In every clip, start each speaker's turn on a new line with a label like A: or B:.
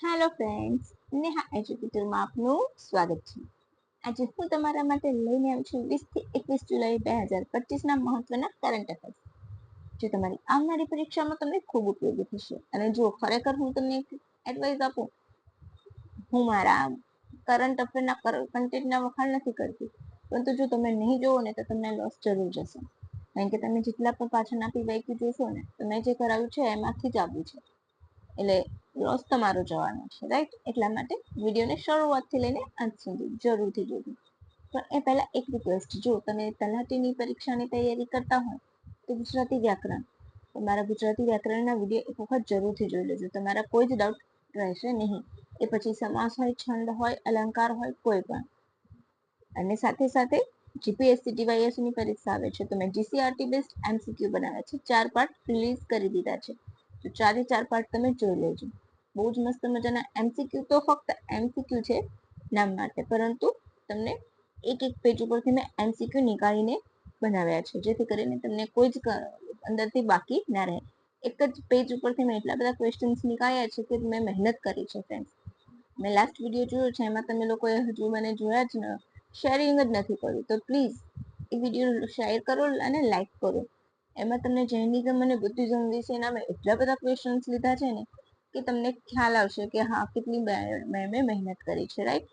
A: Hello friends Neha એજ્યુકેટરમાં આપનું સ્વાગત છે. આજે હું તમારા માટે લઈને આવી છું વીસથી એકવીસ જુલાઈ બે હજાર પચીસના મહત્વના કરંટ અફેર્સ જે તમારી આવનારી પરીક્ષામાં તમને ખૂબ ઉપયોગી થશે અને જો ખરેખર હું તમને એડવાઇસ આપું. હું મારા કરંટ અફેરના કન્ટેન્ટના વખાણ નથી કરતી. પરંતુ જો તમે નહીં જોવો ને, તો તમને લોસ જરૂર જશે. કારણ કે તમે જેટલા પણ પાછળ આપી વાંક્યું જોશો ને તો મેં જે કરાવ્યું છે, એમાંથી જ આવ્યું છે. એટલે લોસ તમારો જવાનો છે રાઈટ એટલા માટે વિડીયોને શરૂઆતથી લઈને અંત સુધી જરૂરથી જોજો. પણ એ પહેલા એક રિક્વેસ્ટ જો તમે તલાટીની પરીક્ષાની તૈયારી કરતા હોય તો ગુજરાતી વ્યાકરણ તમારા ગુજરાતી વ્યાકરણના વીડિયો એક વખત જરૂરથી જોઈ લેજો. તમારા કોઈ જ ડાઉટ રહેશે નહીં. એ પછી સમાસ હોય, છંદ હોય, અલંકાર હોય, કોઈ પણ. અને સાથે સાથે જીપીએસસી ડીવાયએસની પરીક્ષા આવે છે. તો મેં જીસીઆરટી બેસ્ડ એમસીક્યુ બનાવ્યા છે. ચાર પાર્ટ રિલીઝ કરી દીધા છે. તો ચારે ચાર પાર્ટ તમે જોઈ લેજો. બહુ જ મસ્ત મજાના એમસીક્યુ તો ફક્ત એમસીક્યુ છે નામ માટે, પરંતુ તમને એક એક પેજ ઉપરથી મેં એમસીક્યુ નીકાળીને બનાવ્યા છે, જેથી કરીને તમને કોઈ જ અંદરથી બાકી ના રહે. એક જ પેજ ઉપરથી મેં એટલા બધા ક્વેશ્ચન્સ નીકાળ્યા છે કે મેં મહેનત કરી છે ફ્રેન્ડ્સ મેં લાસ્ટ વીડિયો જોયો છે, એમાં તમે લોકોએ હજુ મને જોયા જ ન શેરિંગ જ નથી કર્યું. તો પ્લીઝ એ વીડિયો શેર કરો અને લાઈક કરો. એમાં તમને જૈનિઝમ અને બુદ્ધિઝમ વિશેના મેં એટલા બધા ક્વેશ્ચન્સ લીધા છે ને કે તમને ખ્યાલ આવશે કે હા, કેટલી મેં મેં મહેનત કરી છે રાઈટ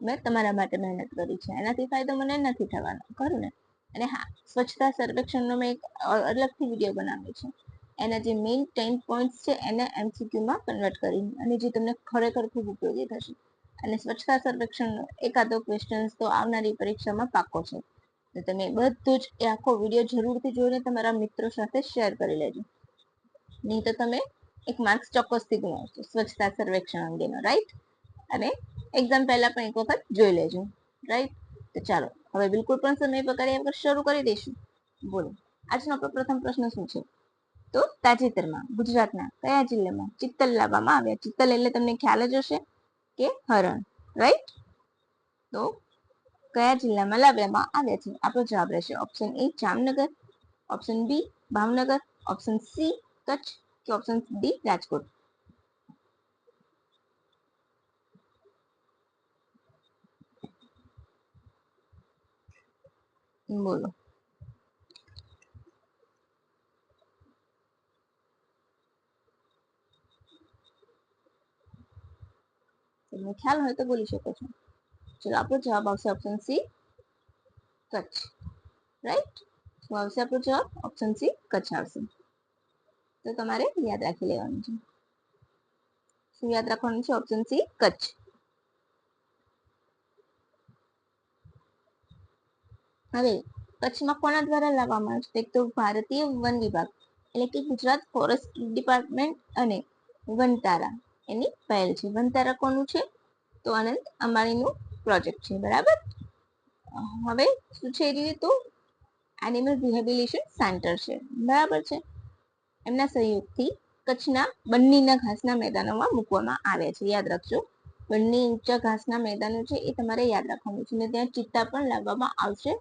A: મેં તમારા માટે મહેનત કરી છે. એનાથી ફાયદો મને નથી થવાનો, ખરું ને? અને હા, સ્વચ્છતા સર્વેક્ષણનો મેં એક અલગથી વીડિયો બનાવ્યો છે. એના જે મેઇન ટેન પોઈન્ટ્સ છે એને એમસીક્યુમાં કન્વર્ટ કરી અને જે તમને ખરેખર ખૂબ ઉપયોગી થશે. અને સ્વચ્છતા સર્વેક્ષણનો એકાદો ક્વેશ્ચન્સ તો આવનારી પરીક્ષામાં પાકો છે. તો તમે બધું જ એ આખો વીડિયો જરૂરથી જોઈને તમારા મિત્રો સાથે શેર કરી લેજો. નહીં તો તમે એક માર્ક્સ ચોક્કસથી ગુમાવશો, સ્વચ્છતા સર્વેક્ષણ અંગેનો રાઈટ અને એક્ઝામ પહેલા પણ એક વખત જોઈ લેજો રાઈટ તો ચાલો, હવે બિલકુલ પણ સમય બગાડ્યા વગર શરૂ કરી દઈશું. બોલો, આજનો આપણો પ્રથમ પ્રશ્ન શું છે? તો તાજેતરમાં ગુજરાતના કયા જિલ્લામાં ચિત્તલ લાવવામાં આવ્યા? ચિત્તલ એટલે તમને ખ્યાલ જ હશે કે હરણ રાઈટ તો કયા જિલ્લામાં લાવવામાં આવ્યા છે? આપણો જવાબ રહેશે option A Jamnagar option B Bhavnagar option C Kutch કે ઓપ્શન ડી રાજકોટ. બોલો. તમને ખ્યાલ હોય તો બોલી શકો છો. ચલો આપણો જવાબ આવશે ઓપ્શન સી કચ્છ. રાઈટ શું આવશે આપણો જવાબ ઓપ્શન સી કચ્છ આવશે. તો તમારે યાદ રાખી લેવાનું છે. શું યાદ રાખવાનું છે? Option C Kutch. હવે કચ્છમાં કોના દ્વારા લાવવામાં આવે છે? એક તો ભારતીય વન વિભાગ, એટલે કે ગુજરાત ફોરેસ્ટ ડિપાર્ટમેન્ટ અને વનતારા. એની પહેલ છે. વનતારા કોનું છે? તો અનંત અંબાણીનું પ્રોજેક્ટ છે, બરાબર? હવે શું છે એ તો એનિમલ રિહેબિલિટેશન સેન્ટર છે, બરાબર છે? એમના સહયોગથી કચ્છના બંનીના ઘાસના મેદાનોમાં મૂકવામાં આવે છે, યાદ રાખજો. બંને ઊંચા ઘાસના મેદાનો છે એ તમારે યાદ રાખવાનું છે અને ત્યાં ચિત્તા પણ લાવવામાં આવશે,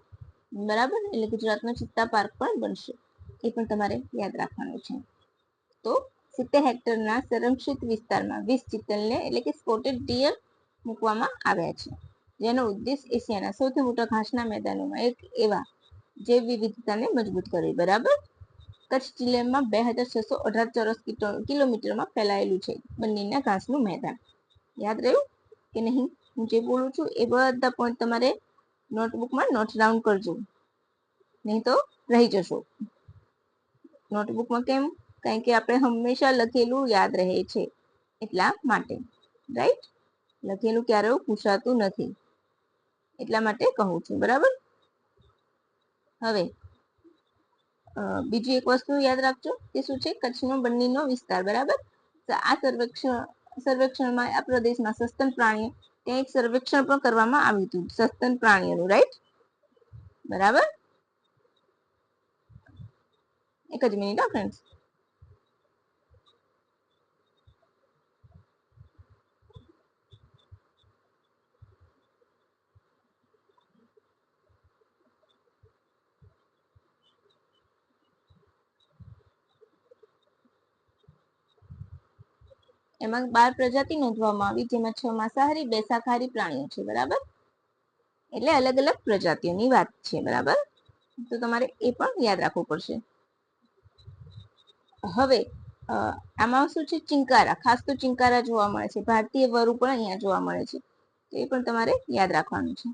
A: બરાબર? એટલે ગુજરાતનો ચિત્તા પાર્ક પણ બનશે, એ પણ તમારે યાદ રાખવાનું છે. તો સિત્તેર હેક્ટરના સંરક્ષિત વિસ્તારમાં વીસ ચિત્તલને એટલે કે સ્પોટેડ ડિયર મૂકવામાં આવ્યા છે. જેનો ઉદ્દેશ એશિયાના સૌથી મોટા ઘાસના મેદાનોમાં એક એવા જૈવ વિવિધતાને મજબૂત કરવી બરાબર? કચ્છ જિલ્લામાં બે હજાર છસો અઢાર ચોરસ કિલોમીટરમાં ફેલાયેલું છે બંનેના ઘાસનું મેદાન. યાદ રહ્યું કે નહીં? હું જે બોલું છું એ બધા પોઈન્ટ તમારે નોટબુકમાં નોટ ડાઉન કરજો. નહીં તો રહી જશો. નોટબુકમાં કેમ? કારણ કે આપણે હંમેશા લખેલું યાદ રહે છે એટલા માટે. રાઈટ લખેલું ક્યારેય પૂછાતું નથી. એટલા માટે કહું છું, બરાબર? હવે બીજી એક વસ્તુ યાદ રાખજો કે શું છે, કચ્છનો બંનીનો વિસ્તાર, બરાબર? આ સર્વેક્ષણ, સર્વેક્ષણમાં, આ પ્રદેશમાં સસ્તન પ્રાણીઓ, ત્યાં એક સર્વેક્ષણ પણ કરવામાં આવ્યું હતું, સસ્તન પ્રાણીઓનું રાઈટ બરાબર? એક જ મિનિટ ફ્રેન્ડ્સ એમાં બાર પ્રજાતિ નોંધવામાં આવી, જેમાં છ માંસાહારી, બે શાકાહારી પ્રાણીઓ છે, બરાબર? એટલે અલગ અલગ પ્રજાતિઓની વાત છે, બરાબર? તો તમારે એ પણ યાદ રાખવું પડશે. હવે આમાં શું છે? ચિંકારા, ખાસ તો ચિંકારા જોવા મળે છે. ભારતીય વરુ પણ અહીંયા જોવા મળે છે. તો એ પણ તમારે યાદ રાખવાનું છે.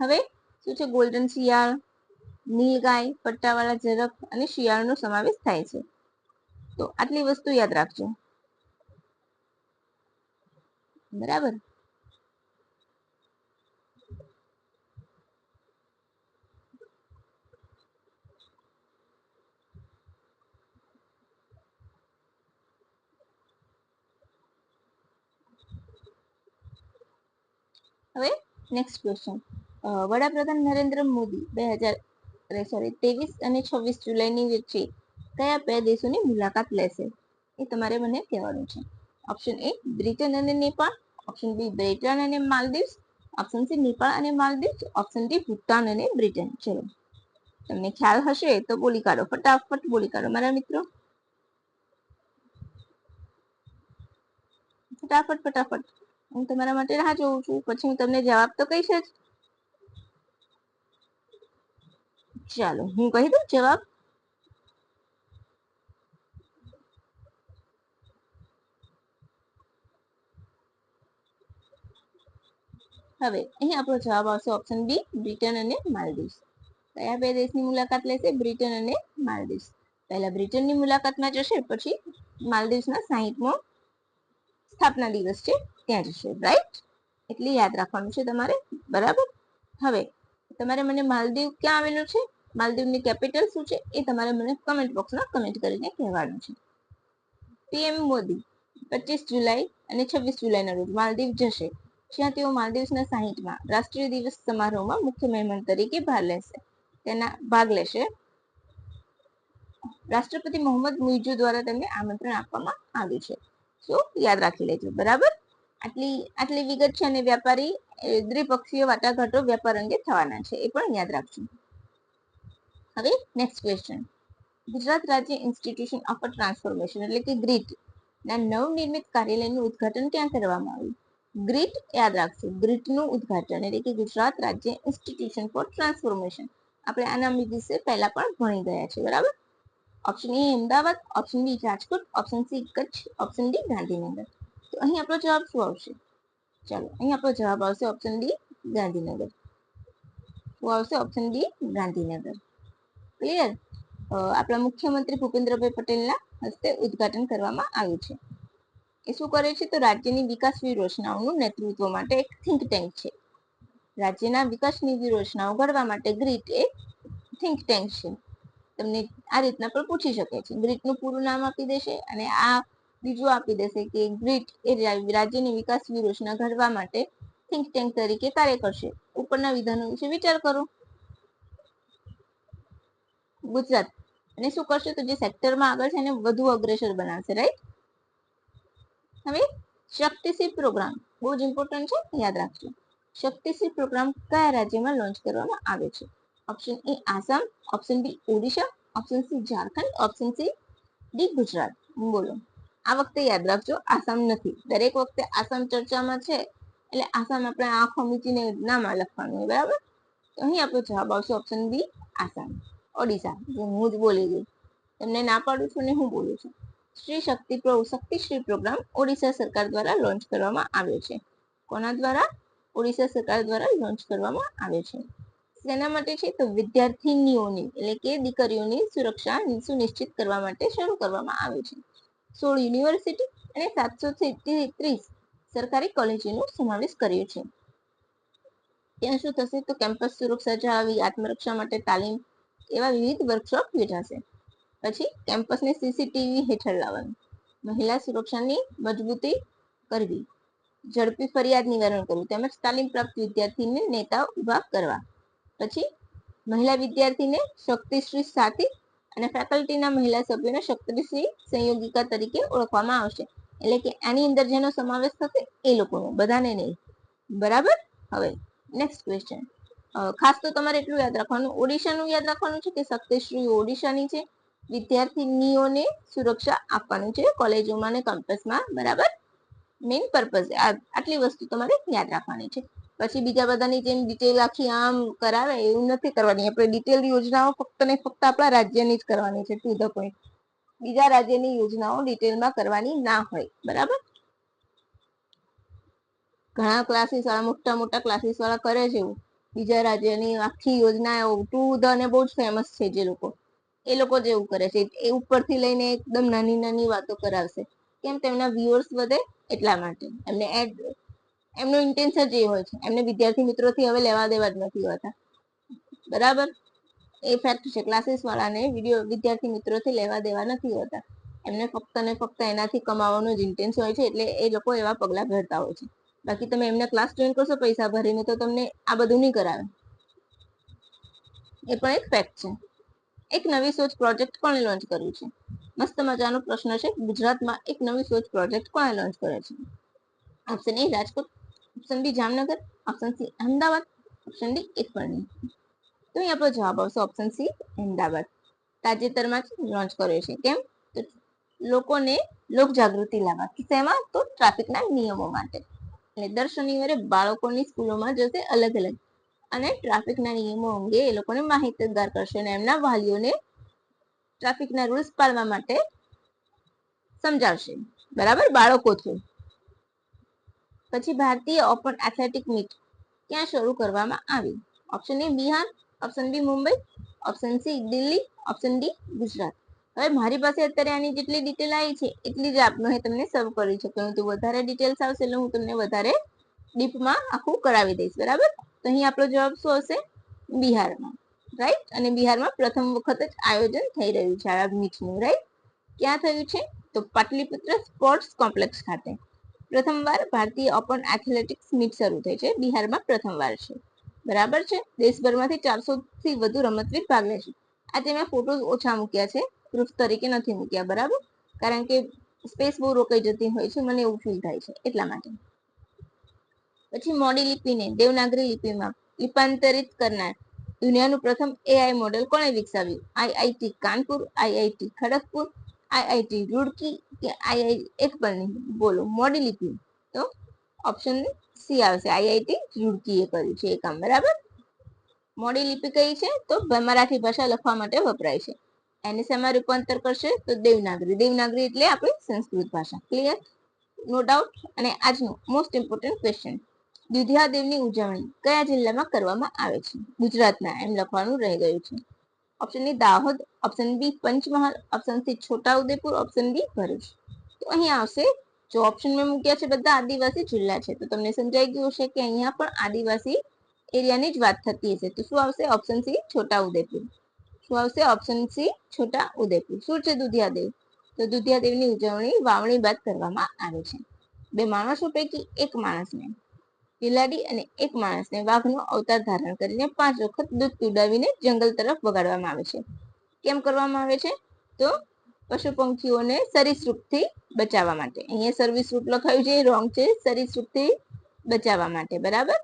A: હવે, શું છે? ગોલ્ડન શિયાળ, નીલગાય, પટ્ટાવાળા ઝરખ અને શિયાળનો સમાવેશ થાય છે. તો આટલી વસ્તુ યાદ રાખજો. બરાબર? હવે નેક્સ્ટ ક્વેશ્ચન વડાપ્રધાન નરેન્દ્ર મોદી બે હજાર સોરી ત્રેવીસ અને છવ્વીસ જુલાઈની વચ્ચે કયા બે દેશોની મુલાકાત લેશે? એ તમારે મને કહેવાનું છે. ઓપ્શન એ બ્રિટન અને નેપાળ ઓપ્શન બી બ્રિટન અને માલદીવ્સ ઓપ્શન સી નેપાળ અને માલદીવ્સ ઓપ્શન ડી ભૂટાન અને બ્રિટન ચલો. તમને ખ્યાલ હશે તો બોલી કાઢો. ફટાફટ બોલી કાઢો, મારા મિત્રો. ફટાફટ ફટાફટ. હું તમારા માટે રાહ જોઉં છું. પછી હું તમને જવાબ તો કહીશ જ. ચાલો, હું કહી દઉં જવાબ? હવે અહીં આપણો જવાબ આવશે ઓપ્શન બી બ્રિટન અને માલદીવ્સ કયા બે દેશની મુલાકાત લેશે? બ્રિટન અને માલદીવ્સ પહેલા બ્રિટનની મુલાકાતમાં જશે, પછી માલદીવ્સના સાહીઠમો સ્થાપના દિવસ છે, ત્યાં જશે. રાઈટ એટલે યાદ રાખવાનું છે તમારે. બરાબર? હવે, તમારે મને માલદીવ ક્યાં આવેલું છે? માલદીવની કેપિટલ શું છે? એ તમારે મને કમેન્ટ બોક્સમાં કમેન્ટ કરીને કહેવાનું છે. પીએમ મોદી, પચીસ જુલાઈ અને છવ્વીસ જુલાઈના રોજ માલદીવ જશે. જ્યાં તેઓ માલદીવ્સના સાહીઠમાં રાષ્ટ્રીય દિવસ સમારોહમાં મુખ્ય મહેમાન તરીકે ભાગ લેશે. તેના ભાગ લેશે. રાષ્ટ્રપતિ મોહમ્મદ મુઇજુ દ્વારા તેમને આમંત્રણ આપવામાં આવ્યું છે. સો, યાદ રાખી લેજો. બરાબર? આટલી આટલી વિગત છે અને વ્યાપારી દ્વિપક્ષીય વાટાઘાટો વ્યાપાર અંગે થવાના છે. એ પણ યાદ રાખજો. હવે નેક્સ્ટ ક્વેશ્ચન ગુજરાત રાજ્ય ઇન્સ્ટિટ્યુશન ઓફ ટ્રાન્સફોર્મેશન એટલે કે ગ્રીટ ના નવનિર્મિત કાર્યાલયનું ઉદ્ઘાટન ક્યાં કરવામાં આવ્યું? ગ્રીટ યાદ રાખશું. ગ્રીટનું ઉદ્ઘાટન એટલે કે ગુજરાત રાજ્ય ઇન્સ્ટિટ્યુશન ફોર ટ્રાન્સફોર્મેશન આપણે આના વિશે પહેલા પણ ભણી ગયા છે બરાબર? Option A Ahmedabad. Option B Rajkot. Option C Kutch. Option D Gandhinagar. તો અહીં આપણો જવાબ શું આવશે? ચાલો, અહીં આપણો જવાબ આવશે ઓપ્શન ડી ગાંધીનગર. શું આવશે? Option D Gandhinagar. ક્લિયર આપણા મુખ્યમંત્રી ભૂપેન્દ્રભાઈ પટેલના હસ્તે ઉદ્ઘાટન કરવામાં આવ્યું છે. એ શું કરે છે? તો રાજ્યની વિકાસ વ્યૂહરચનાઓનું નેતૃત્વ માટે એક થિંક ટેન્ક છે. રાજ્યના વિકાસની વ્યૂહરચનાઓ ઘડવા માટે ગ્રીટ એ થિંક ટેન્ક છે. તમને આ રીતના પણ પૂછી શકે છે. ગ્રીટનું પૂરું નામ આપી દેશે અને આ બીજું આપી દેશે કે ગ્રીટ એ રાજ્યની વિકાસ વ્યૂહરચના ઘડવા માટે થિંક ટેન્ક તરીકે કાર્ય કરશે. ઉપરના વિધાનો વિશે વિચાર કરો. ગુજરાત. અને શું કરશે? તો જે સેક્ટરમાં આગળ છે એને વધુ અગ્રેસર બનાવશે રાઈટ હવે શક્તિશ્રી પ્રોગ્રામ બહુ જ ઇમ્પોર્ટન્ટ છે, યાદ રાખજો. શક્તિશ્રી પ્રોગ્રામ કયા રાજ્યમાં લોન્ચ કરવામાં આવે છે? Option A Assam option B Odisha option C Jharkhand option C D Gujarat. બોલો. આ વખતે યાદ રાખજો, આસામ નથી. દરેક વખતે આસામ ચર્ચામાં છે, એટલે આસામ આપણે આંખો મીચીને નામાં લખવાનું બરાબર? તો અહીં આપણો જવાબ આવશે ઓપ્શન બી આસામ. ઓડિશા, જે હું જ બોલી ગઈ તમને ના પાડું છું ને હું બોલું છું? શ્રી શક્તિ શક્તિશ્રી પ્રોગ્રામ ઓડિશા સરકાર દ્વારા લોન્ચ કરવામાં આવ્યો છે. કોના દ્વારા? ઓડિશા સરકાર દ્વારા લોન્ચ કરવામાં આવ્યો છે. તેના માટે છે? તો વિદ્યાર્થીનીઓની, એટલે કે દીકરીઓની સુરક્ષા સુનિશ્ચિત કરવા માટે શરૂ કરવામાં આવે છે. સોળ યુનિવર્સિટી અને સાતસો ત્રીસ સરકારી કોલેજોનો સમાવેશ કર્યો છે. ત્યાં શું થશે? તો કેમ્પસ સુરક્ષા જાળવી, આત્મરક્ષા માટે તાલીમ એવા વિવિધ વર્કશોપ યોજાશે. પછી કેમ્પસને સીસીટીવી હેઠળ લાવવાનું. મહિલા સુરક્ષાની મજબૂતી કરવી. ઝડપી ફરિયાદ નિવારણ કરવું. તેમજ તાલીમ પ્રાપ્ત વિદ્યાર્થીને નેતા ઊભા કરવા. પછી મહિલા વિદ્યાર્થીને શક્તિશ્રી સાથી અને ફેકલ્ટીના મહિલા સભ્યોને શક્તિશ્રી સંયોગિકા તરીકે ઓળખવામાં આવશે. એટલે કે આની અંદર જેનો સમાવેશ થશે એ લોકોનો, બધાને નહીં. બરાબર? હવે નેક્સ્ટ ક્વેશ્ચન ખાસ તો તમારે એટલું યાદ રાખવાનું. ઓડિશાનું યાદ રાખવાનું છે કે શક્તિશ્રી ઓડિશાની છે? વિદ્યાર્થીનીઓને સુરક્ષા આપવાનું છે કોલેજોમાં અને કેમ્પસમાં બરાબર? મેઇન પર્પઝ આટલી વસ્તુ તમારે યાદ રાખવાની છે. પછી બીજા બધાની જેમ ડિટેલ આખી આમ કરાવે એવું નથી કરવાની. આપણે ડિટેલ યોજનાઓ ફક્ત ને ફક્ત આપણા રાજ્યની જ કરવાની છે ટુ ધ પોઈન્ટ બીજા રાજ્યની યોજનાઓ ડિટેલમાં કરવાની ના હોય, બરાબર? ઘણા ક્લાસીસ વાળા, મોટા મોટા ક્લાસીસ વાળા કરે છે એવું. બીજા રાજ્યની આખી યોજના ટુ ધ ને બહુ જ ફેમસ છે જે લોકો. એ લોકો જ એવું કરે છે. એ ઉપરથી લઈને એકદમ નાની નાની વાતો કરાવશે. કેમ તેમના વ્યુઅર્સ વધે એટલા માટે. એમને એડ એમનો ઇન્ટેન્શન જ એ હોય છે. એમને વિદ્યાર્થી મિત્રોથી હવે લેવા દેવા જ નથી હોતા. બરાબર? એ ફેક્ટ છે. ક્લાસીસ વાળાને વીડિયો વિદ્યાર્થી મિત્રોથી લેવા દેવા નથી હોતા. એમને ફક્ત ને ફક્ત એનાથી કમાવાનો જ ઇન્ટેન્સ હોય છે. એટલે એ લોકો એવા પગલાં ભરતા હોય છે. બાકી તમે એમને ક્લાસ જોઈન કરશો પૈસા ભરીને તો તમને આ બધું નહીં કરાવે. એ પણ એક ફેક્ટ છે. એક નવી સોચ પ્રોજેક્ટ કોણે લોન્ચ કર્યું છે? મસ્ત મજાનો પ્રશ્ન છે. ગુજરાતમાં એક નવી સોચ પ્રોજેક્ટ કોણે લોન્ચ કર્યો છે? Option A Rajkot. Option B Jamnagar. Option C Ahmedabad. Option D એક પણ તો અહીં આપણો જવાબ આવશે ઓપ્શન સી અમદાવાદ. તાજેતરમાં જ લોન્ચ કર્યો છે. કેમ? તો લોકોને લોક જાગૃતિ લાવવા. શેમાં? તો ટ્રાફિકના નિયમો માટે. એટલે દર શનિવારે બાળકોની સ્કૂલોમાં જશે અલગ અલગ અને ટ્રાફિકના નિયમો અંગે એ લોકોને માહિતગાર કરશે અને એમના વાલીઓને ટ્રાફિકના રૂલ્સ પાળવા માટે સમજાવશે. બરાબર? બાળકોથી. પછી ભારતીય ઓપન એથ્લેટિક મીટ ક્યાં શરૂ કરવામાં આવી? Option A Bihar, option B Mumbai, option C Delhi, option D Gujarat. હવે મારી પાસે અત્યારે આની જેટલી ડિટેલ આવી છે, એટલી જ આપનો એ તમને સર્વ કરી શકું. તો વધારે ડિટેલ્સ આવશે એટલે હું તમને વધારે ડીપમાં આખું કરાવી દઈશ. બરાબર? તો અહીં આપણો જવાબ શું હશે? બિહારમાં. રાઈટ અને બિહારમાં પ્રથમ વખત જ આયોજન થઈ રહ્યું છે આ મીટનું રાઈટ ક્યાં થયું છે? તો પાટલીપુત્ર સ્પોર્ટ્સ કોમ્પ્લેક્સ ખાતે. પ્રથમવાર ભારતીય ઓપન એથ્લેટિક્સ મીટ શરૂ થઈ છે. બિહારમાં પ્રથમવાર છે. બરાબર છે? દેશભરમાંથી ચારસો થી વધુ રમતવીર ભાગ લે છે. આજે મેં ફોટોઝ ઓછા મૂક્યા છે. પ્રૂફ તરીકે નથી મૂક્યા. બરાબર? કારણ કે સ્પેસ બહુ રોકાઈ જતી હોય છે. મને એવું ફીલ થાય છે. એટલા માટે. પછી મોડી લિપિને દેવનાગરી લિપિમાં રૂપાંતરિત કરનાર દુનિયાનું પ્રથમ એઆઈ મોડેલ કોણે વિકસાવ્યું? IIT Kanpur IIT Kharagpur IIT Roorkee કે આઈઆઈ એક પણ નહીં? બોલો, મોડી લિપિ. તો ઓપ્શન સી આવશે. આઈઆઈટી રૂડકીએ કર્યું છે એ કામ બરાબર? મોડી લિપિ કઈ છે? તો મરાઠી ભાષા લખવા માટે વપરાય છે. એને શેમાં રૂપાંતર કરશે? તો દેવનાગરી. દેવનાગરી એટલે આપણી સંસ્કૃત ભાષા. ક્લિયર નો ડાઉટ અને આજનું મોસ્ટ ઇમ્પોર્ટન્ટ ક્વેશ્ચન દુધિયાદેવની ઉજવણી કયા જિલ્લામાં કરવામાં આવે છે? ગુજરાતના એમ લખવાનું રહી ગયું છે. Option A Dahod. Option B Panchmahal. Option C Chhota Udepur. Option B Bharuch. તો અહીંયા આવશે. જો ઓપ્શન મેં મૂક્યા છે બધા આદિવાસી જિલ્લા છે, તો તમને સમજાઈ ગયું હશે કે અહીંયા પણ આદિવાસી એરિયાની જ વાત થતી હશે. તો શું આવશે? ઓપ્શન સી છોટા ઉદેપુર શું આવશે? ઓપ્શન સી છોટા ઉદેપુર શું છે દુધિયાદેવ તો દુધિયાદેવની ઉજવણી વાવણી બાદ કરવામાં આવે છે. બે માણસો પૈકી એક માણસને બિલાડી અને એક માણસને વાઘનો અવતાર ધારણ કરીને પાંચ વખત દૂધ પીવડાવીને જંગલ તરફ વગાડવામાં આવે છે. કેમ કરવામાં આવે છે? તો પશુ પંખીઓને સરીસૃપથી બચાવવા માટે. અહીંયા સર્વિસરૂપ લખાયું છે, રોંગ છે, સરીસૃપથી બચાવવા માટે. બરાબર?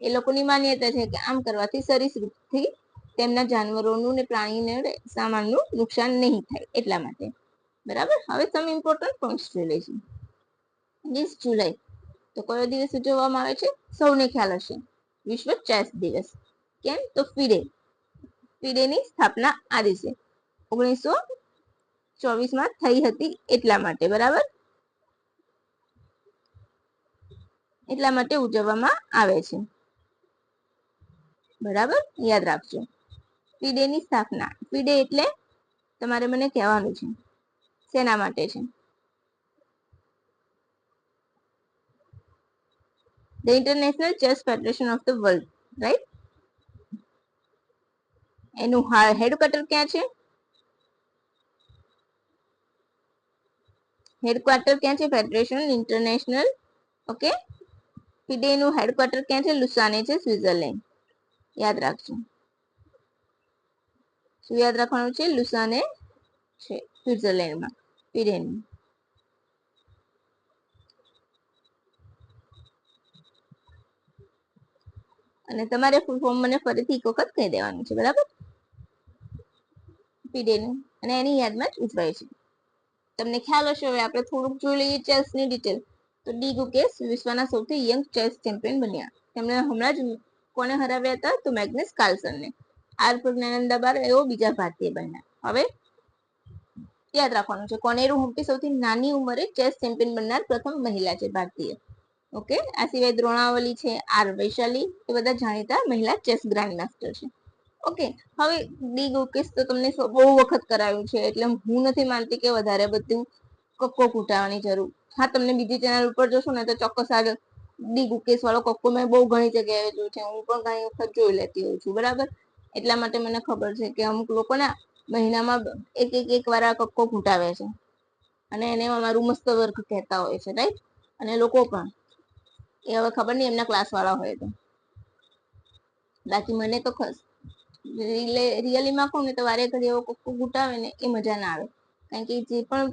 A: એ લોકોની માન્યતા છે કે આમ કરવાથી સરીસૃપથી તેમના જાનવરોનું ને પ્રાણીને સામાનનું નુકસાન નહીં થાય, એટલા માટે. બરાબર? હવે સમ ઇમ્પોર્ટન્ટ પોઈન્ટ્સ જોઈ લઈશું. વીસ જુલાઈ. તો કયો દિવસ ઉજવવામાં આવે છે? સૌને ખ્યાલ હશે. વિશ્વ ચેસ દિવસ. કેમ? તો ફિડે. ફિડેની સ્થાપના આ દિવસે. ઓગણીસો ચોવીસમાં થઈ હતી એટલા માટે, બરાબર? એટલા માટે ઉજવવામાં આવે છે. બરાબર? યાદ રાખજો. ફિડેની સ્થાપના. ફિડે એટલે તમારે મને કહેવાનું છે. શેના માટે છે? The International Chess Federation of the World, right? એનું હેડક્વાર્ટર ક્યાં છે? હેડક્વાર્ટર ક્યાં છે? ફેડરેશન ઇન્ટરનેશનલ ઓકે ફિડેનું હેડક્વાર્ટર ક્યાં છે? લુસાને છે સ્વિટરલેન્ડ યાદ રાખજો. શું યાદ રાખવાનું છે? લુસાને છે સ્વિટરલેન્ડમાં ફિડેનું અને તમારે ફૂલ ફોર્મ મને ફરીથી એક વખત કહી દેવાનું છે, બરાબર? ઓલિમ્પિક અને એની યાદમાં જ ઉજવાય તમને ખ્યાલ હશે, હવે આપણે થોડુંક જોઈ લઈએ ચેસની ડિટેલ તો ડી ગુકેસ વિશ્વના સૌથી યંગ ચેસ ચેમ્પિયન બન્યા. તેમણે હમણાં જ કોને હરાવ્યા હતા? તો મેગ્નેસ કાર્લસનને. આર પ્રજ્ઞાનંદા બાર એવો બીજા ભારતીય બન્યા. હવે યાદ રાખવાનું છે, કોનેરુ હમ્પી સૌથી નાની ઉંમરે ચેસ ચેમ્પિયન બનનાર પ્રથમ મહિલા છે, ભારતીય. ઓકે? આ સિવાય દ્રોણાવલી છે, આર વૈશાલી, એ બધા જાણીતા મહિલા ચેસ ગ્રાન્ડ માસ્ટર છે. ઓકે, હવે ડી ગુકેશ તો તમને બહુ વખત કરાવ્યું છે, એટલે હું નથી માનતી કે વધારે બધું કક્કો કૂટાવાની જરૂર. હા, તમને બીજી ચેનલ ઉપર જોશો ને તો ચોક્કસ આગળ ડી ગુકેશ વાળો કક્કો મેં બહુ ઘણી જગ્યાએ જોયું છે, હું પણ ઘણી વખત જોઈ લેતી હોઉં છું, બરાબર? એટલા માટે મને ખબર છે કે અમુક લોકો ને મહિનામાં એક એક એક વાર આ કક્કો ઘૂંટાવે છે. અને એને અમારું મસ્ત વર્ગ કહેતા હોય છે, રાઈટ? અને લોકો પણ. એ હવે ખબર નહીં, એમના ક્લાસ વાળા હોય તો. બાકી મને તો રિયલીમાં કહું ને તો વારે ઘડી એવો કક્કો ઘૂંટાવે ને, એ મજા ના આવે. કારણ કે જે પણ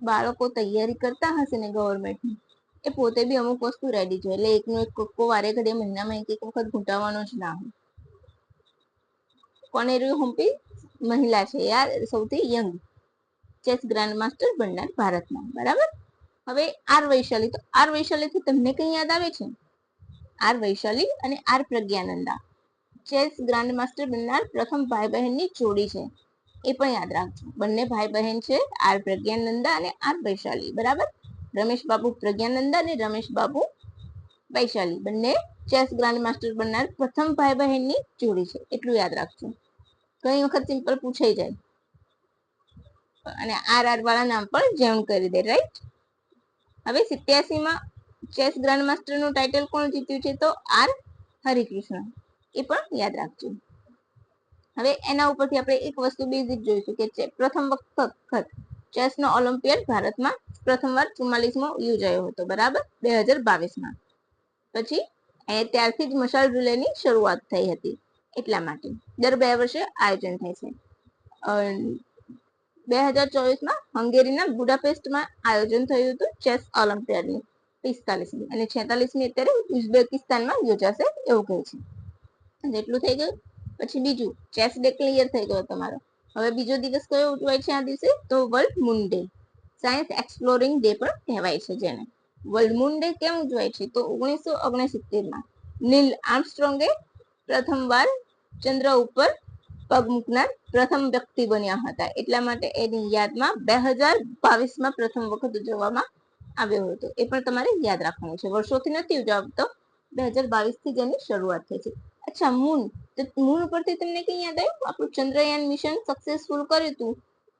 A: બાળકો તૈયારી કરતા હશે ને ગવર્મેન્ટની એ પોતે બી અમુક વસ્તુ રેડી જોઈએ એટલે એકનો એક કક્કો વારે ઘડીએ મહિનામાં એક એક વખત ઘૂંટાવાનો જ ના હોય. કોનેરુ હમ્પી મહિલા છે યાર, સૌથી યંગ ચેસ ગ્રાન્ડ માસ્ટર બનનાર ભારતમાં બરાબર? હવે આર વૈશાલી. તો આર વૈશાલીથી તમને કઈ યાદ આવે છે? આર વૈશાલી અને R Praggnanandhaa. Chess grand master બનનાર પ્રથમ ભાઈ બહેનની જોડી છે. એ પણ યાદ રાખજો. બંને ભાઈ બહેન છે, આર પ્રજ્ઞાનંદા અને આર વૈશાલી. બરાબર? રમેશ બાબુ પ્રજ્ઞાનંદા અને રમેશ બાબુ વૈશાલી. બંને ચેસ ગ્રાન્ડ માસ્ટર બનનાર પ્રથમ ભાઈ બહેનની જોડી છે. એટલું યાદ રાખજો. ઘણી વખત સિમ્પલ પૂછાઈ જાય. અને આર આર વાળા નામ પણ જેમ કરી દે રાઈટ હવે સિત્યાસી માં ચેસ ગ્રાન્ડ માસ્ટરનું ટાઇટલ કોણ જીત્યું છે તો આર હરિકૃષ્ણ. એ પણ યાદ રાખજો. હવે એના ઉપરથી આપણે એક વસ્તુ બેઝિક જોઈશું કે પ્રથમ વખત ચેસનો ઓલિમ્પિયડ ભારતમાં પ્રથમવાર ચુમ્માલીસમો યોજાયો હતો, બરાબર? બે હજાર બાવીસમાં. પછી એ ત્યારથી જ મશાલ રિલેની શરૂઆત થઈ હતી એટલા માટે. દર બે વર્ષે આયોજન થાય છે. બે હજાર ચોવીસમાં હંગેરીના બુડાપેસ્ટમાં આયોજન થયું હતું ચેસ ઓલિમ્પિયાડનું. પિસ્તાલીસમી અને છેતાલીસમી અત્યારે ઉઝબેકિસ્તાનમાં યોજાશે એવું કહે છે. જેટલું થઈ ગયું. પછી બીજું, ચેસ ડે ક્લિયર થઈ ગયો તમારો. હવે બીજો દિવસ કયો ઉજવાય છે આ દિવસે? તો world moon day. Science exploring day પણ કહેવાય છે જેને. વર્લ્ડ મૂન ડે કેમ ઉજવાય છે? તો ઓગણીસો ઓગણસિત્તેરમાં નીલ આર્મસ્ટ્રોંગે પ્રથમવાર ચંદ્ર ઉપર પગ મૂકનાર પ્રથમ વ્યક્તિ બન્યા હતા. એટલા માટે એની યાદમાં બે હજાર બાવીસમાં પ્રથમ વખત ઉજવવામાં આવ્યો હતો. એ પણ તમારે યાદ રાખવાનું છે. વર્ષોથી નથી ઉજવતો, બે હજાર બાવીસથી જેની શરૂઆત થઈ છે. અચ્છા, મૂન. તો મૂન ઉપરથી તમને કઈ યાદ આવ્યું? આપણું ચંદ્રયાન મિશન સક્સેસફુલ કર્યું હતું.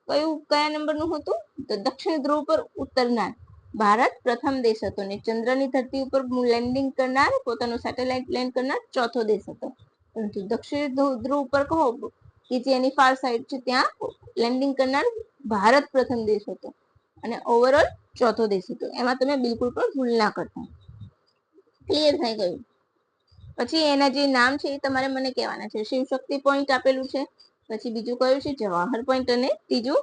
A: કયું, કયા નંબરનું હતું? તો દક્ષિણ ધ્રુવ પર ઉતરનાર ભારત પ્રથમ દેશ હતો ને ચંદ્રની ધરતી ઉપર લેન્ડિંગ કરનાર, પોતાનું સેટેલાઇટ લેન્ડ કરનાર ચોથો દેશ હતો. દક્ષિણ ધ્રુવ ઉપર કહો કે જેની ફાર સાઈડ છે, ત્યાં લેન્ડિંગ કરનાર ભારત પ્રથમ દેશ હતો અને ઓવરઓલ ચોથો દેશ હતો. એમાં તમે બિલકુલ પણ ભૂલ ના કરતા. ક્લિયર થઈ ગયું. પછી એના જે નામ છે એ તમારે મને કહેવાના છે. શિવશક્તિ પોઈન્ટ આપેલું છે. પછી બીજું કયું છે? જવાહર પોઈન્ટ અને ત્રીજું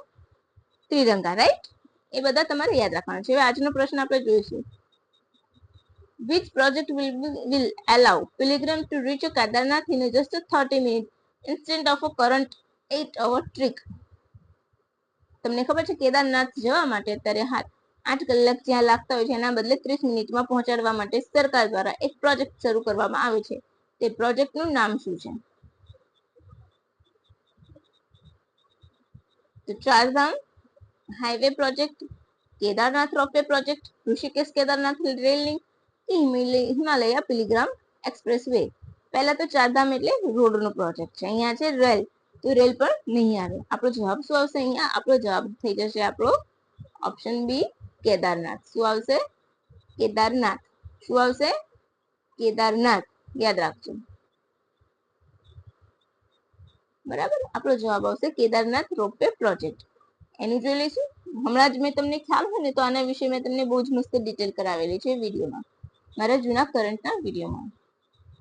A: ત્રિરંગા રાઈટ એ બધા તમારે યાદ રાખવાના છે. હવે આજનો પ્રશ્ન આપણે જોઈશું. Which project will will allow pilgrim to reach Kedarnath in just 30 minutes instead of a current 8 hour trek? તમને ખબર છે કેદારનાથ જવા માટે અત્યારે હાલ આઠ કલાક જ્યાં લાગતા હોય છે, એના બદલે ત્રીસ મિનિટમાં પહોંચાડવા માટે સરકાર દ્વારા એક પ્રોજેક્ટ શરૂ કરવામાં આવે છે. તે પ્રોજેક્ટનું નામ શું છે? તો Chardham highway project Kedarnath ropeway project Rishikesh Kedarnath rail link Himalaya pilgrim expressway પહેલા તો ચારધામ એટલે રોડ નો પ્રોજેક્ટ છે. અહીંયા છે રેલ. તો રેલ પણ નહીં આવે. આપણો જવાબ શું આવશે અહીંયા? આપણો જવાબ થઈ જશે આપણો ઓપ્શન બી કેદારનાથ. શું આવશે? કેદારનાથ. શું આવશે? કેદારનાથ. યાદ રાખજો. બરાબર? આપણો જવાબ આવશે કેદારનાથ રોપવે પ્રોજેક્ટ. એનું જોઈ લઈશું. હમણાં જ મેં તમને ખ્યાલ હોય ને તો આના વિશે મેં તમને બહુ જ મસ્ત ડિટેલ કરાવેલી છે વિડીયોમાં. મારા જૂના કરંટના વિડીયોમાં.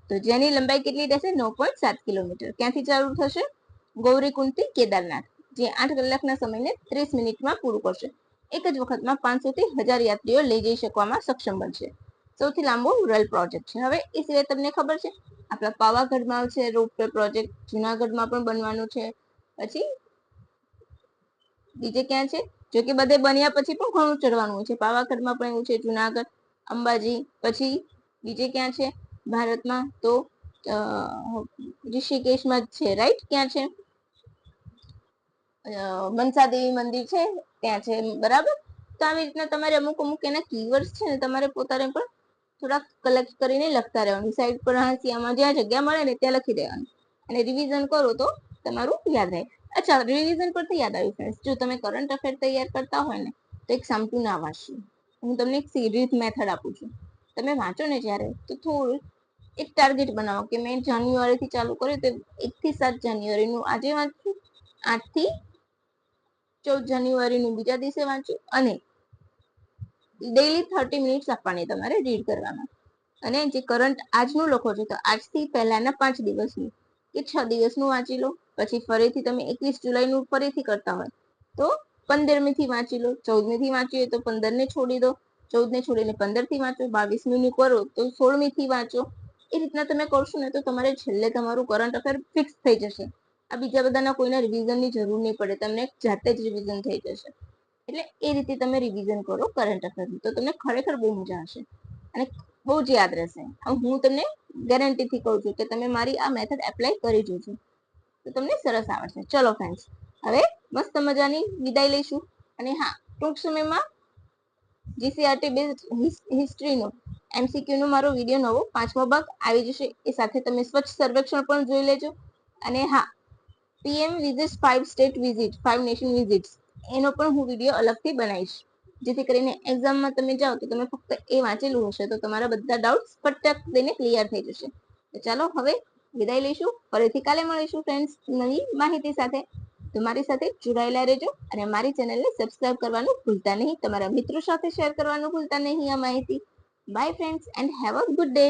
A: તો જેની લંબાઈ કેટલી રહેશે? નવ પોઈન્ટ સાત કિલોમીટર. ક્યાંથી ચાલુ થશે? ગૌરીકુંડથી કેદારનાથ, જે આઠ કલાકના સમયને ત્રીસ મિનિટમાં પૂરું કરશે. એક જ વખતમાં પાંચસો થી હજાર યાત્રીઓ લઈ જઈ શકવામાં સક્ષમ બનશે. સૌથી લાંબો રેલ પ્રોજેક્ટ છે. હવે એ સિવાય તમને ખબર છે? આપણા પાવાગઢમાં છે, રોપવે પ્રોજેક્ટ જુનાગઢમાં પણ બનવાનું છે. પછી બીજે ક્યાં છે? જો કે બધે બન્યા પછી પણ ઘણું ચડવાનું હોય છે. પાવાગઢમાં પણ એવું છે, જુનાગઢ અંબાજી. પછી બીજે ક્યાં છે? ભારતમાં તો ઋષિકેશમાં જ છે રાઈટ ક્યાં છે? મનસા દેવી મંદિર છે, ત્યાં છે, બરાબર? તો આવી રીતના તમારે અમુક અમુક એના કીવર્ડ્સ છે ને તમારે પોતાને પણ થોડાક કલેક્ટ કરીને લખતા રહેવાનું. સાઈડ પર હાંસિયામાં જ્યાં જગ્યા મળે ને ત્યાં લખી દેવાનું. અને રિવિઝન કરો તો તમારું યાદ રહે. અચ્છા રિવિઝન પરથી યાદ આવ્યું ફ્રેન્ડ્સ જો તમે કરંટ અફેર તૈયાર કરતા હોય ને, તો એક સામટું ના વાંચવું હું તમને એક સીરીઝ મેથડ આપું છું. તમે વાંચો ને જ્યારે, તો થોડું એક ટાર્ગેટ બનાવો કે મેં જાન્યુઆરીથી ચાલુ કર્યું તો એકથી સાત જાન્યુઆરીનું આજે વાંચું, આઠથી ચૌદ જાન્યુઆરીનું બીજા દિવસે વાંચું અને ડેઈલી થર્ટી મિનિટ્સ આપવાની તમારે રીડ કરવામાં અને જે કરંટ આજનું લખો છો તો આજથી પહેલાના પાંચ દિવસનું કે છ દિવસનું વાંચી લો. પછી ફરીથી તમે એકવીસ જુલાઈનું ફરીથી કરતા હોય તો પંદરમી થી વાંચી લો ચૌદમી થી વાંચી હોય તો પંદર ને છોડી દો, ચૌદ ને છોડીને પંદરથી વાંચો બાવીસમી નું કરો તો સોળમી થી વાંચો. એ રીતના તમે કરશો ને તો તમારે છેલ્લે તમારું કરંટ અફેર ફિક્સ થઈ જશે. આ બીજા બધાના કોઈના રિવિઝનની જરૂર નહીં પડે, તમને જાતે જ રિવિઝન થઈ જશે. એટલે એ રીતે તમે રિવિઝન કરો કરંટ અફેરનું તો તમને ખરેખર બહુ મજા આવશે. અને બહુ જ યાદ રહેશે. હું તમને ગેરંટીથી કહું છું કે તમે મારી આ મેથડ એપ્લાય કરી જોજો. તો તમને સરસ આવડશે. ચલો ફ્રેન્ડ્સ હવે મસ્ત મજાની વિદાય લઈશું. અને હા, ટૂંક સમયમાં જીસીઆરટી બેઝ હિસ્ટ્રીનો એમસીક્યુ નો મારો વીડિયો નવો પાંચમો ભાગ આવી જશે. એ સાથે તમે સ્વચ્છ સર્વેક્ષણ પણ જોઈ લેજો. અને હા PM visit five state visit five nation visit એનો પણ હું વીડિયો અલગથી બનાવીશ. જેથી કરીને એક્ઝામમાં તમે જાઓ તો તમે ફક્ત એ વાંચેલું હશે તો તમારા બધા ડાઉટ્સ ફટક દઈને ક્લિયર થઈ જશે. ચાલો હવે વિદાય લઈશું. ફરીથી કાલે મળીશું ફ્રેન્ડ્સ નવી માહિતી સાથે. તો મારી સાથે જોડાયેલા રહેજો અને મારી ચેનલને સબસ્ક્રાઇબ કરવાનું ભૂલતા નહીં. તમારા મિત્રો સાથે શેર કરવાનું ભૂલતા નહીં આ માહિતી. Bye friends and have a good day